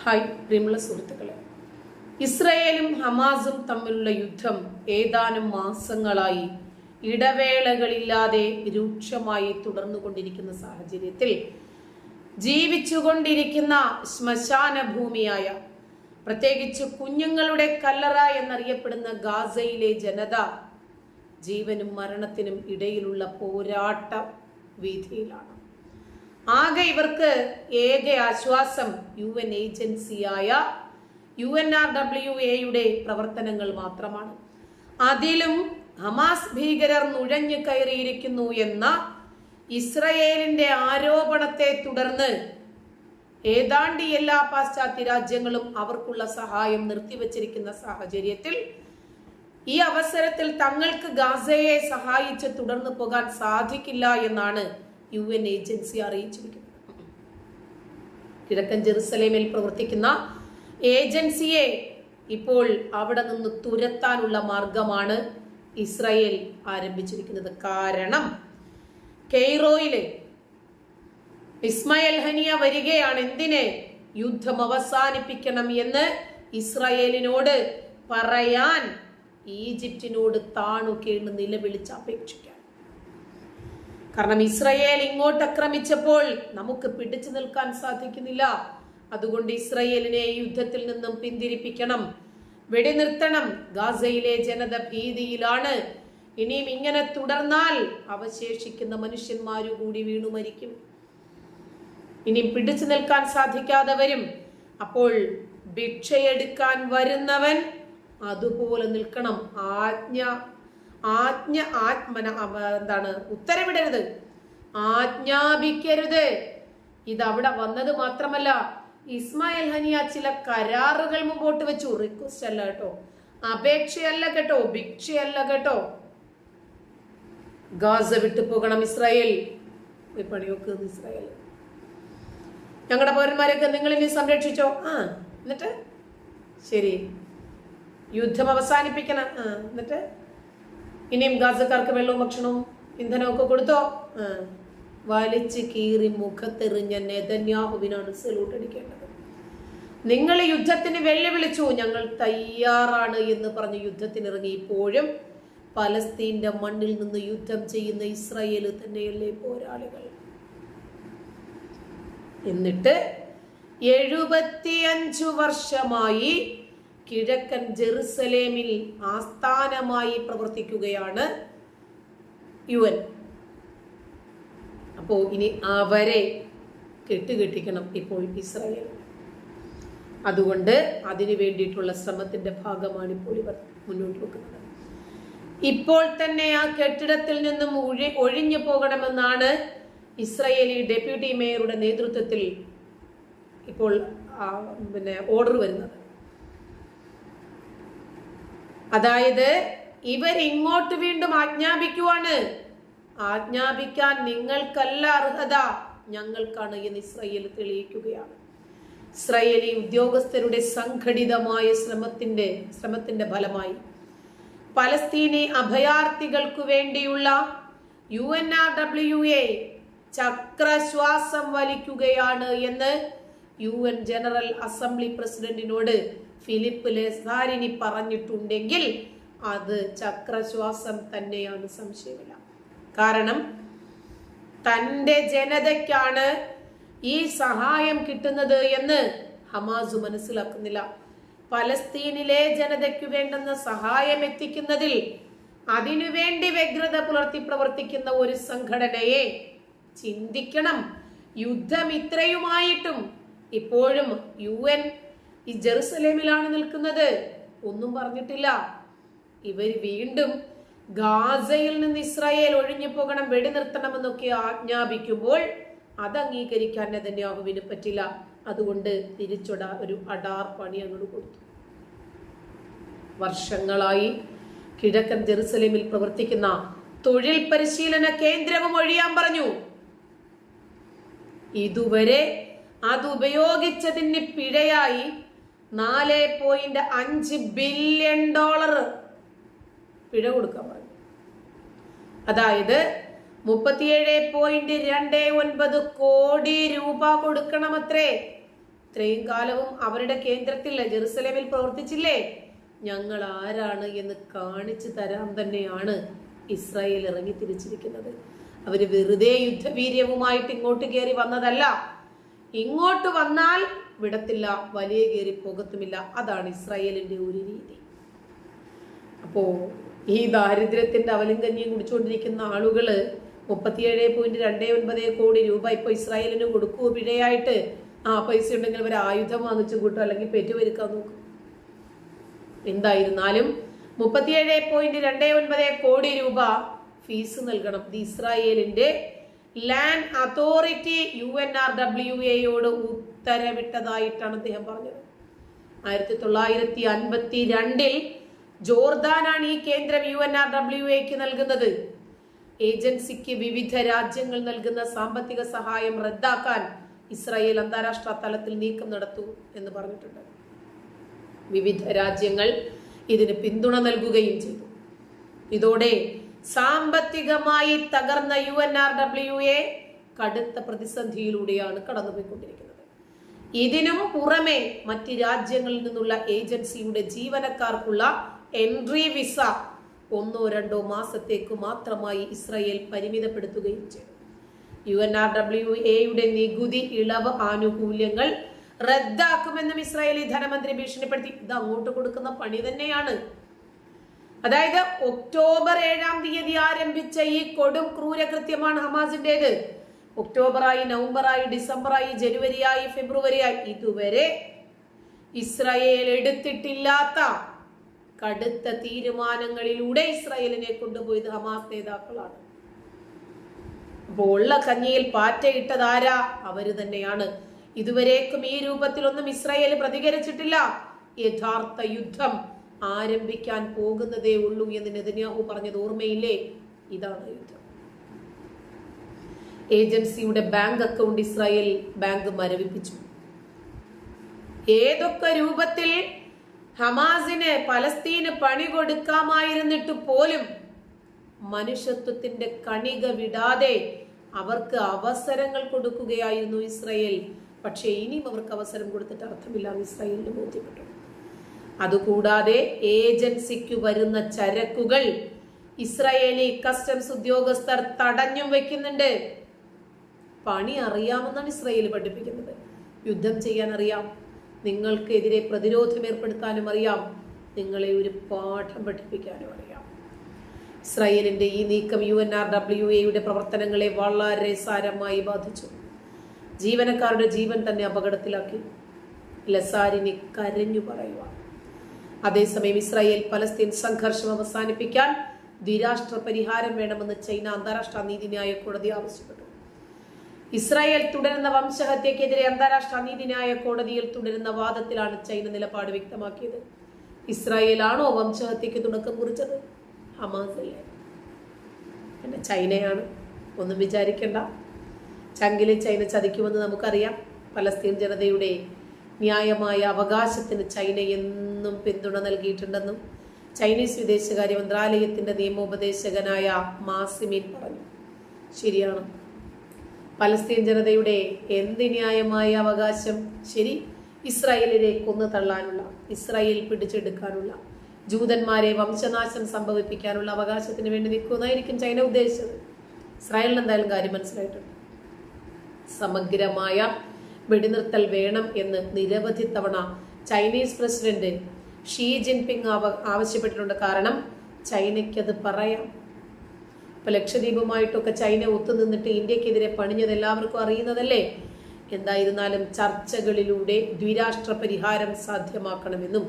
Hi പ്രിയമുള്ള സുഹൃത്തുക്കളെ. ഇസ്രയേലും ഹമാസും തമ്മിലുള്ള യുദ്ധം ഏതാനും മാസങ്ങളായി ഇടവേളകളില്ലാതെ രൂക്ഷമായി തുടർന്നുകൊണ്ടിരിക്കുന്ന സാഹചര്യത്തിൽ ജീവിച്ചുകൊണ്ടിരിക്കുന്ന ശ്മശാന ഭൂമിയായ പ്രത്യേകിച്ച് കുഞ്ഞുങ്ങളുടെ കല്ലറ എന്നറിയപ്പെടുന്ന ഗാസയിലെ ജനത ജീവനും മരണത്തിനും ഇടയിലുള്ള പോരാട്ട വീതിയിലാണ് ആകെ ഇവർക്ക് ഏക ആശ്വാസം യു എൻ ഏജൻസിയായ യു എൻ ആർ ഡബ്ല്യു എയുടെ പ്രവർത്തനങ്ങൾ മാത്രമാണ്. അതിലും ഹമാസ് ഭീകരർ നുഴഞ്ഞു കയറിയിരിക്കുന്നു എന്ന ഇസ്രയേലിന്റെ ആരോപണത്തെ തുടർന്ന് ഏതാണ്ട് എല്ലാ പാശ്ചാത്യ രാജ്യങ്ങളും അവർക്കുള്ള സഹായം നിർത്തിവച്ചിരിക്കുന്ന സാഹചര്യത്തിൽ ഈ അവസരത്തിൽ തങ്ങൾക്ക് ഗാസയെ സഹായിച്ച് തുടർന്നു പോകാൻ സാധിക്കില്ല എന്നാണ് യു എൻ ഏജൻസി അറിയിച്ചിരിക്കുന്നത് കിഴക്കൻ ജെറുസലേമിൽ പ്രവർത്തിക്കുന്ന ഏജൻസിയെ ഇപ്പോൾ അവിടെ നിന്ന് തുരത്താനുള്ള മാർഗമാണ് ഇസ്രായേൽ ആരംഭിച്ചിരിക്കുന്നത്. കാരണം കെയ്റോയിലെ ഇസ്മയൽ ഹനിയ വരികയാണ് എന്തിനെ? യുദ്ധം അവസാനിപ്പിക്കണം എന്ന് ഇസ്രായേലിനോട് പറയാൻ ഈജിപ്തിനോട് താണു കേണ് നിലവിളിച്ച് അപേക്ഷിക്കാൻ കാരണം ഇസ്രയേൽ ഇങ്ങോട്ട് ആക്രമിച്ചപ്പോൾ നമുക്ക് പിടിച്ചു നിൽക്കാൻ സാധിക്കുന്നില്ല. അതുകൊണ്ട് ഇസ്രയേലിനെ യുദ്ധത്തിൽ നിന്നും പിന്തിരിപ്പിക്കണം. വെടിനിർത്തണം. ഗാസയിലെ ജനത ഭീതിയിലാണ്. ഇനിയും ഇങ്ങനെ തുടർന്നാൽ അവശേഷിക്കുന്ന മനുഷ്യന്മാരു കൂടി വീണു മരിക്കും. ഇനിയും പിടിച്ചു നിൽക്കാൻ സാധിക്കാതെ വരും അപ്പോൾ ഭിക്ഷയെടുക്കാൻ വരുന്നവൻ അതുപോലെ നിൽക്കണം. ആജ്ഞ ആജ്ഞ ആത്മന എന്താണ് ഉത്തരവിടരുത്. ആജ്ഞാപിക്കരുത്. ഇത് അവിടെ വന്നത് മാത്രമല്ല ഇസ്മായിൽ ഹനിയ ചില കരാറുകൾ മുമ്പോട്ട് വെച്ചു. റിക്വസ്റ്റ് അല്ല കേട്ടോ. അപേക്ഷയല്ല കേട്ടോ. ഭിക്ഷയല്ല കേട്ടോ. ഗാസ വിട്ടു പോകണം ഇസ്രായേൽ. പണിയൊക്കെ ഇസ്രായേൽ. ഞങ്ങളുടെ പൗരന്മാരെയൊക്കെ നിങ്ങൾ ഇനി സംരക്ഷിച്ചോ? ആ എന്നിട്ട്? ശരി. യുദ്ധം അവസാനിപ്പിക്കണം. ആ എന്നിട്ട്? ഇനിയും ഗാസക്കാർക്ക് വെള്ളവും ഭക്ഷണവും ഇന്ധനവും ഒക്കെ കൊടുത്തോ വലിച്ച് കീറി മുഖത്തെറിഞ്ഞ നെതന്യാഹുവിനാണ് സല്യൂട്ട് അടിക്കേണ്ടത്. നിങ്ങൾ യുദ്ധത്തിന് വെല്ലുവിളിച്ചു. ഞങ്ങൾ തയ്യാറാണ് എന്ന് പറഞ്ഞ് യുദ്ധത്തിനിറങ്ങി. ഇപ്പോഴും പലസ്തീന്റെ മണ്ണിൽ നിന്ന് യുദ്ധം ചെയ്യുന്ന ഇസ്രായേൽ തന്നെയല്ലേ പോരാളികൾ? എന്നിട്ട് എഴുപത്തിയഞ്ചു വർഷമായി കിഴക്കൻ ജെറുസലേമിൽ ആസ്ഥാനമായി പ്രവർത്തിക്കുകയാണ് യു എൻ. അപ്പോ ഇനി അവരെ കെട്ടുകെട്ടിക്കണം ഇപ്പോൾ ഇസ്രായേൽ. അതുകൊണ്ട് അതിനു വേണ്ടിയിട്ടുള്ള ശ്രമത്തിന്റെ ഭാഗമാണ് ഇപ്പോൾ ഇവർ മുന്നോട്ട് വെക്കുന്നത്. ഇപ്പോൾ തന്നെ ആ കെട്ടിടത്തിൽ നിന്നും ഒഴി ഒഴിഞ്ഞു പോകണമെന്നാണ് ഇസ്രയേലി ഡെപ്യൂട്ടി മേയറുടെ നേതൃത്വത്തിൽ ഇപ്പോൾ പിന്നെ ഓർഡർ വരുന്നത്. അതായത് ഇവർ ഇങ്ങോട്ട് വീണ്ടും ആജ്ഞാപിക്കുവാണ്. ആജ്ഞാപിക്കാൻ നിങ്ങൾക്കല്ല അർഹത. ഞങ്ങൾക്കാണ് എന്ന് ഇസ്രയേൽ തെളിയിക്കുകയാണ്. ഇസ്രയേലി ഉദ്യോഗസ്ഥരുടെ സംഘടിതമായ ശ്രമത്തിന്റെ ശ്രമത്തിന്റെ ഫലമായി. പലസ്തീനി അഭയാർത്ഥികൾക്കു വേണ്ടിയുള്ള U N R W A ചക്രശ്വാസം വലിക്കുകയാണ് എന്ന് യു എൻ ജനറൽ അസംബ്ലി പ്രസിഡന്റിനോട് ഫിലിപ്പ് ലെസാരിനി പറഞ്ഞിട്ടുണ്ടെങ്കിൽ അത് ചക്രശ്വാസം തന്നെയാണ് സംശയമില്ല. കാരണം തന്റെ ജനതയ്ക്കാണ് ഈ സഹായം കിട്ടുന്നത് എന്ന് ഹമാസ് മനസ്സിലാക്കുന്നില്ല. പലസ്തീനിലെ ജനതയ്ക്ക് വേണ്ടുന്ന സഹായം എത്തിക്കുന്നതിൽ അതിനുവേണ്ടി വ്യഗ്രത പുലർത്തി പ്രവർത്തിക്കുന്ന ഒരു സംഘടനയെ ചിന്തിക്കണം. യുദ്ധം ഇത്രയുമായിട്ടും ഇപ്പോഴും യു എൻ ഈ ജെറുസലേമിലാണ് നിൽക്കുന്നത്. ഒന്നും പറഞ്ഞിട്ടില്ല. ഇവർ വീണ്ടും ഗാസയിൽ നിന്ന് ഇസ്രായേൽ ഒഴിഞ്ഞു പോകണം വെടിനിർത്തണമെന്നൊക്കെ ആജ്ഞാപിക്കുമ്പോൾ അത് അംഗീകരിക്കാൻ നെതന്യാഹുവിന് പറ്റില്ല. അതുകൊണ്ട് തിരിച്ചൊട ഒരു അടാർ പണി അങ്ങോട്ട് കൊടുത്തു. വർഷങ്ങളായി കിഴക്കൻ ജെറുസലേമിൽ പ്രവർത്തിക്കുന്ന തൊഴിൽ പരിശീലന കേന്ദ്രവും ഒഴിയാൻ പറഞ്ഞു. ഇതുവരെ അത് ഉപയോഗിച്ചതിന് പിഴയായി നാല് പോയിന്റ് അഞ്ച് ബില്യൺ ഡോളർ പിഴ കൊടുക്കാൻ പറഞ്ഞു. അതായത് മുപ്പത്തിയേഴ് പോയിന്റ് രണ്ട് ഒൻപത് കോടി രൂപ കൊടുക്കണമത്രേ. ഇത്രയും കാലവും അവരുടെ കേന്ദ്രത്തിൽ ജെറുസലേമിൽ പ്രവർത്തിച്ചില്ലേ? ഞങ്ങൾ ആരാണ് എന്ന് കാണിച്ചു തരാൻ തന്നെയാണ് ഇസ്രായേൽ ഇറങ്ങി തിരിച്ചിരിക്കുന്നത്. അവർ വെറുതെ യുദ്ധവീര്യവുമായിട്ട് ഇങ്ങോട്ട് കയറി വന്നതല്ല. ഇങ്ങോട്ട് വന്നാൽ വിടത്തില്ല വലിയ കയറി പോകത്തുമില്ല. അതാണ് ഇസ്രായേലിന്റെ ഒരു രീതി. അപ്പോ ഈ ദാരിദ്ര്യത്തിന്റെ അവലിംഗന്യം കുടിച്ചുകൊണ്ടിരിക്കുന്ന ആളുകൾ മുപ്പത്തിയേഴ് പോയിന്റ് രണ്ടേ ഒൻപത് കോടി രൂപ ഇപ്പൊ ഇസ്രായേലിന് കൊടുക്കുവോ? പിഴയായിട്ട് ആ പൈസ ഉണ്ടെങ്കിൽ അവർ ആയുധം വാങ്ങിച്ചു കൂട്ടും അല്ലെങ്കിൽ പെറ്റുവരുക്കാൻ നോക്കും. എന്തായിരുന്നാലും മുപ്പത്തിയേഴ് പോയിന്റ് രണ്ടേ ഒൻപത് കോടി രൂപ ഫീസ് നൽകണം. ഇത് ഇസ്രായേലിന്റെ land authority U N R W എയോട് ഉത്തരവിട്ടതായിട്ടാണ് അദ്ദേഹം പറഞ്ഞത്. ആയിരത്തി തൊള്ളായിരത്തി അൻപത്തി രണ്ടിൽ ജോർദാനാണ് ഈ കേന്ദ്രം യു എൻ ആർ ഡബ്ല്യു എക്ക് നൽകുന്നത്. ഏജൻസിക്ക് വിവിധ രാജ്യങ്ങൾ നൽകുന്ന സാമ്പത്തിക സഹായം റദ്ദാക്കാൻ ഇസ്രായേൽ അന്താരാഷ്ട്ര തലത്തിൽ നീക്കം നടത്തൂ എന്ന് പറഞ്ഞിട്ടുണ്ട്. വിവിധ രാജ്യങ്ങൾ ഇതിന് പിന്തുണ നൽകുകയും ചെയ്തു. ഇതോടെ സാമ്പത്തികമായി തകർന്ന U N R W A കടുത്ത പ്രതിസന്ധിയിലൂടെയാണ് കടന്നുപോയിക്കൊണ്ടിരിക്കുന്നത്. ഇതിനും പുറമെ മറ്റ് രാജ്യങ്ങളിൽ നിന്നുള്ള ഏജൻസിയുടെ ജീവനക്കാർക്കുള്ള എൻട്രി വിസ ഒന്നോ രണ്ടോ മാസത്തേക്ക് മാത്രമായി ഇസ്രയേൽ പരിമിതപ്പെടുത്തുകയും ചെയ്തു. യു എൻ ആർ ഡബ്ല്യു എയുടെ നികുതി ഇളവ് ആനുകൂല്യങ്ങൾ റദ്ദാക്കുമെന്നും ഇസ്രായേലി ധനമന്ത്രി ഭീഷണിപ്പെടുത്തി. ഇത് അങ്ങോട്ട് കൊടുക്കുന്ന പണി തന്നെയാണ്. അതായത് ഒക്ടോബർ ഏഴാം തീയതി ആരംഭിച്ച ഈ കൊടും ക്രൂരകൃത്യമാണ് ഹമാസിന്റേത്. ഒക്ടോബറായി നവംബറായി ഡിസംബറായി ജനുവരിയായി ഫെബ്രുവരിയായി ഇതുവരെ ഇസ്രായേൽ എടുത്തിട്ടില്ലാത്ത കടുത്ത തീരുമാനങ്ങളിലൂടെ ഇസ്രായേലിനെ കൊണ്ടുപോയത് ഹമാസ് നേതാക്കളാണ്. അപ്പോൾ ഉള്ള കഞ്ഞിയിൽ പാറ്റയിട്ടതാരാ അവർ തന്നെയാണ്. ഇതുവരേക്കും ഈ രൂപത്തിലൊന്നും ഇസ്രായേൽ പ്രതികരിച്ചിട്ടില്ല. യഥാർത്ഥ യുദ്ധം ആരംഭിക്കാൻ പോകുന്നതേ ഉള്ളൂ എന്ന് നെതന്യാഹു പറഞ്ഞത് ഓർമ്മയില്ലേ? ഇതാണ് യുദ്ധം. ഏജൻസിയുടെ ബാങ്ക് അക്കൗണ്ട് ഇസ്രായേൽ ബാങ്ക് മരവിപ്പിച്ചു. ഏതൊക്കെ രൂപത്തിൽ ഹമാസിന് പലസ്തീന് പണി കൊടുക്കാമായിരുന്നിട്ട് പോലും മനുഷ്യത്വത്തിന്റെ കണിക വിടാതെ അവർക്ക് അവസരങ്ങൾ കൊടുക്കുകയായിരുന്നു ഇസ്രായേൽ. പക്ഷേ ഇനിയും അവർക്ക് അവസരം കൊടുത്തിട്ട് അർത്ഥമില്ല. ഇസ്രായേലിന് ബോധ്യപ്പെട്ടു. അതുകൂടാതെ ഏജൻസിക്ക് വരുന്ന ചരക്കുകൾ ഇസ്രായേലി കസ്റ്റംസ് ഉദ്യോഗസ്ഥർ തടഞ്ഞും വെക്കുന്നുണ്ട്. പണി അറിയാമെന്നാണ് ഇസ്രായേൽ പഠിപ്പിക്കുന്നത്. യുദ്ധം ചെയ്യാൻ അറിയാം നിങ്ങൾക്കെതിരെ പ്രതിരോധം ഏർപ്പെടുത്താനും അറിയാം. നിങ്ങളെ ഒരു പാഠം പഠിപ്പിക്കാനും അറിയാം. ഇസ്രായേലിന്റെ ഈ നീക്കം യു എൻ ആർ ഡബ്ല്യു എയുടെ പ്രവർത്തനങ്ങളെ വളരെ സാരമായി ബാധിച്ചു. ജീവനക്കാരുടെ ജീവൻ തന്നെ അപകടത്തിലാക്കി. ലസാരിനെ കരഞ്ഞു പറയുക അതേസമയം ഇസ്രായേൽ പലസ്തീൻ സംഘർഷം അവസാനിപ്പിക്കാൻ ദ്വിരാഷ്ട്ര പരിഹാരം വേണമെന്ന് ചൈന അന്താരാഷ്ട്ര നീതിന്യായ കോടതി ആവശ്യപ്പെട്ടു. ഇസ്രായേൽ തുടരുന്ന വംശഹത്യക്കെതിരെ അന്താരാഷ്ട്ര നീതിന്യായ കോടതിയിൽ തുടരുന്ന വാദത്തിലാണ് ചൈന നിലപാട് വ്യക്തമാക്കിയത്. ഇസ്രായേലാണോ വംശഹത്യക്ക് തുടക്കം കുറിച്ചത്? ഹമാസ് അല്ലേ? പിന്നെ ചൈനയാണ്. ഒന്നും വിചാരിക്കണ്ട. ചങ്കിലെ ചൈന ചതിക്കുമെന്ന് നമുക്കറിയാം. പലസ്തീൻ ജനതയുടെ ന്യായമായ അവകാശത്തിന് ചൈന എന്നും പിന്തുണ നൽകിയിട്ടുണ്ടെന്നും ചൈനീസ് വിദേശകാര്യ മന്ത്രാലയത്തിന്റെ നിയമോപദേശകനായ മാസിമിൻ പറഞ്ഞു. ശരിയാണ്. പലസ്തീൻ ജനതയുടെ എന്ത് ന്യായമായ അവകാശം? ശരി ഇസ്രായേലിനെ കൊന്നു തള്ളാനുള്ള ഇസ്രായേൽ പിടിച്ചെടുക്കാനുള്ള ജൂതന്മാരെ വംശനാശം സംഭവിപ്പിക്കാനുള്ള അവകാശത്തിന് വേണ്ടി നിൽക്കുമെന്നായിരിക്കും ചൈന ഉദ്ദേശിച്ചത്. ഇസ്രായേലിന് എന്തായാലും കാര്യം മനസ്സിലായിട്ടുണ്ട്. സമഗ്രമായ വെടിനിർത്തൽ വേണം എന്ന് നിരവധി തവണ ചൈനീസ് പ്രസിഡന്റ് ഷീ ജിൻപിങ് ആവശ്യപ്പെട്ടിട്ടുണ്ട്. കാരണം ചൈനയ്ക്കത് പറയാം. ഇപ്പൊ ലക്ഷദ്വീപുമായിട്ടൊക്കെ ചൈന ഒത്തുനിന്നിട്ട് ഇന്ത്യക്കെതിരെ പണിഞ്ഞത് എല്ലാവർക്കും അറിയുന്നതല്ലേ? എന്തായിരുന്നാലും ചർച്ചകളിലൂടെ ദ്വിരാഷ്ട്ര പരിഹാരം സാധ്യമാക്കണമെന്നും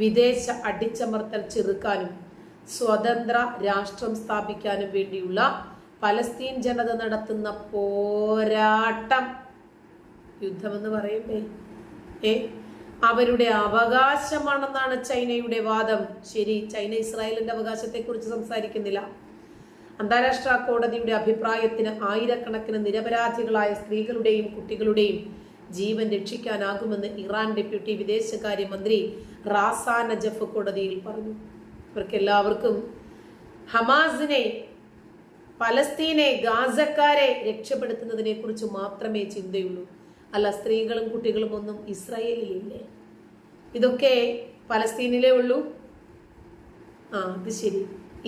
വിദേശ അടിച്ചമർത്തൽ ചെറുക്കാനും സ്വതന്ത്ര രാഷ്ട്രം സ്ഥാപിക്കാനും വേണ്ടിയുള്ള പലസ്തീൻ ജനത നടത്തുന്ന പോരാട്ടം യുദ്ധമെന്ന് പറയുമ്പേ ഏ? അവരുടെ അവകാശമാണെന്നാണ് ചൈനയുടെ വാദം. ശരി ചൈന ഇസ്രായേലിന്റെ അവകാശത്തെക്കുറിച്ച് സംസാരിക്കുന്നില്ല. അന്താരാഷ്ട്ര കോടതിയുടെ അഭിപ്രായത്തിന് ആയിരക്കണക്കിന് നിരപരാധികളായ സ്ത്രീകളുടെയും കുട്ടികളുടെയും ജീവൻ രക്ഷിക്കാനാകുമെന്ന് ഇറാൻ ഡെപ്യൂട്ടി വിദേശകാര്യമന്ത്രി റാസ നജഫ് കോടതിയിൽ പറഞ്ഞു. ഇവർക്ക് എല്ലാവർക്കും ഹമാസിനെ പലസ്തീനെ ഗാസക്കാരെ രക്ഷപ്പെടുത്തുന്നതിനെ കുറിച്ച് മാത്രമേ ചിന്തയുള്ളൂ. അല്ല സ്ത്രീകളും കുട്ടികളും ഒന്നും ഇസ്രായേലിൽ ഇല്ലേ ഇതൊക്കെ പലസ്തീനിലേ ഉള്ളൂ. ആ അത് ശരി.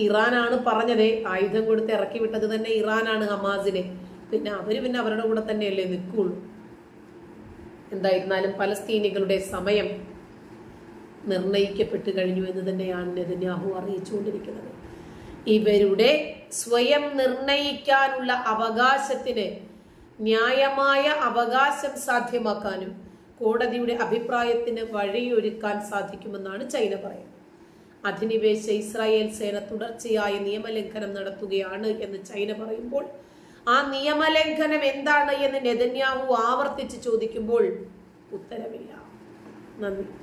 ഇറാനാണ് പറഞ്ഞത്. ആയുധം കൊടുത്ത് ഇറക്കി വിട്ടത് തന്നെ ഇറാനാണ് ഹമാസിനെ. പിന്നെ അവർ പിന്നെ അവരുടെ കൂടെ തന്നെയല്ലേ നിൽക്കുള്ളൂ. എന്തായിരുന്നാലും പലസ്തീനികളുടെ സമയം നിർണയിക്കപ്പെട്ടു കഴിഞ്ഞു എന്ന് തന്നെയാണ് നെതന്യാഹു അറിയിച്ചുകൊണ്ടിരിക്കുന്നത്. ഇവരുടെ സ്വയം നിർണയിക്കാനുള്ള അവകാശത്തിന് ന്യായമായ അവകാശം സാധ്യമാക്കാനും കോടതിയുടെ അഭിപ്രായത്തിന് വഴിയൊരുക്കാൻ സാധിക്കുമെന്നാണ് ചൈന പറയുന്നത്. അധിനിവേശ ഇസ്രായേൽ സേന തുടർച്ചയായ നിയമലംഘനം നടത്തുകയാണ് എന്ന് ചൈന പറയുമ്പോൾ ആ നിയമലംഘനം എന്താണ് എന്ന് നെതന്യാഹു ആവർത്തിച്ച് ചോദിക്കുമ്പോൾ ഉത്തരമില്ല. നന്ദി.